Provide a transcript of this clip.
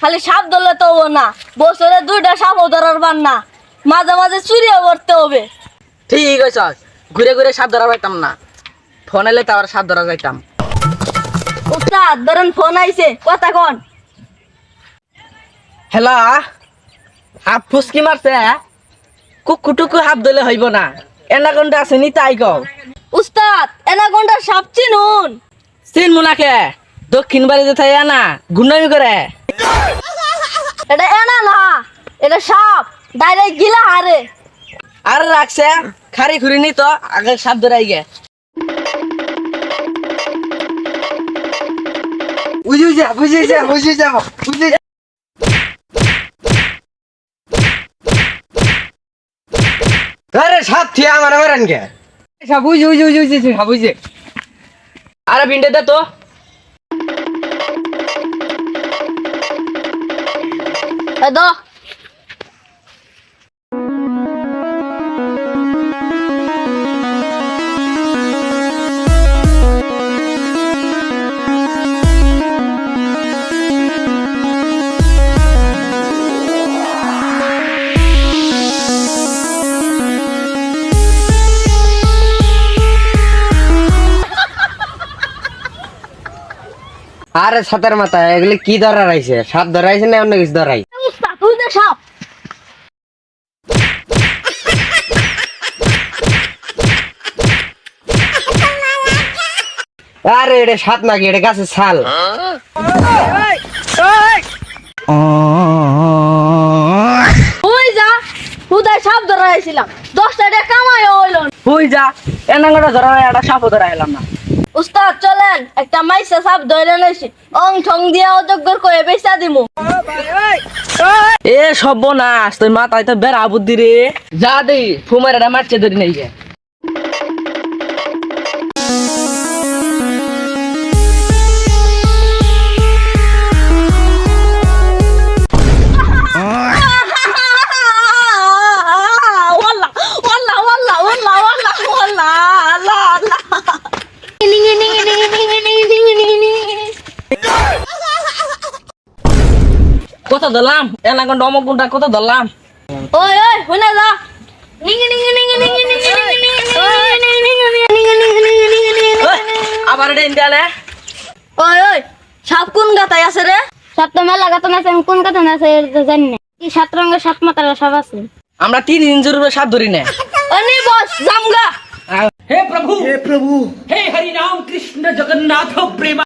খালি সাপ ধরলে তো হব না। বছরে দুইটা সাপও ধরার পার না। মাঝে মাঝে চুরিও করতে হবে। ঠিক আছে ঘুরে ঘুরে সাপ ধরা পাইতাম না। ফোন এলে তার সাপ ধরা যাইতাম। উস্তাদ ধরেন ফোন আইছে। কথা কন। হেলা হাফ ফুসকি মারছে কুকু টুকু হাফ দিলে হইব না। এনা কোনটা আছে নি তাই কও। উস্তাদ এনাকোন্ডা সাপ চিনুন। চিন মুনাকে দক্ষিণ বাড়ি যে থাই না গুন্ডামি করে। এটা এনা না এটা সাপ। ডাইরেক্ট গিলা হারে। আর রাখছে খারি খুরি নি তো আগে সাপ ধরাই গে। বুঝে যা বুঝে যা বুঝে যা বুঝে যা। আরে সাপ থিয়া আমার আমার আনকে সাপ বুঝে বুঝে বুঝে বুঝে সাপ বুঝে। আরে পিন্ডে দে তো। Aduh! আরে সাতের মাথা এগুলি কি ধরা রাইছে সাপ ধরাইছে না অন্য কিছু ধরাই? উস্তাদ তুই দে সাপ আরে এটা সাত নাকি? এটা গাছের ছাল। তুই যা তুই সাপ ধরা আইছিলাম। দশটা টাকা কামাই হইল। না। হই যা এনা কোনটা ধরা একটা সাপও ধরা এলাম না। উস্তাদ, চলেন, একটা মাইসা সাপ ধরে নেছি অং ঠং দিয়া অযোগ্য করে বেচা দিমু। এ সব না তুই মাথায় তো বেড়া বুদ্ধি রে। যা দেই ফুমার এটা মারছে ধরি নাই কত ধরলাম এলাকা ধরলাম ওই ওই যা আছে রে মেলা আছে কোন আছে জানি কি সাত রঙের সাত আছে আমরা তিন ইঞ্চুর সাপ ধরি না প্রভু হে প্রভু হে হরি রাম কৃষ্ণ জগন্নাথ প্রেমা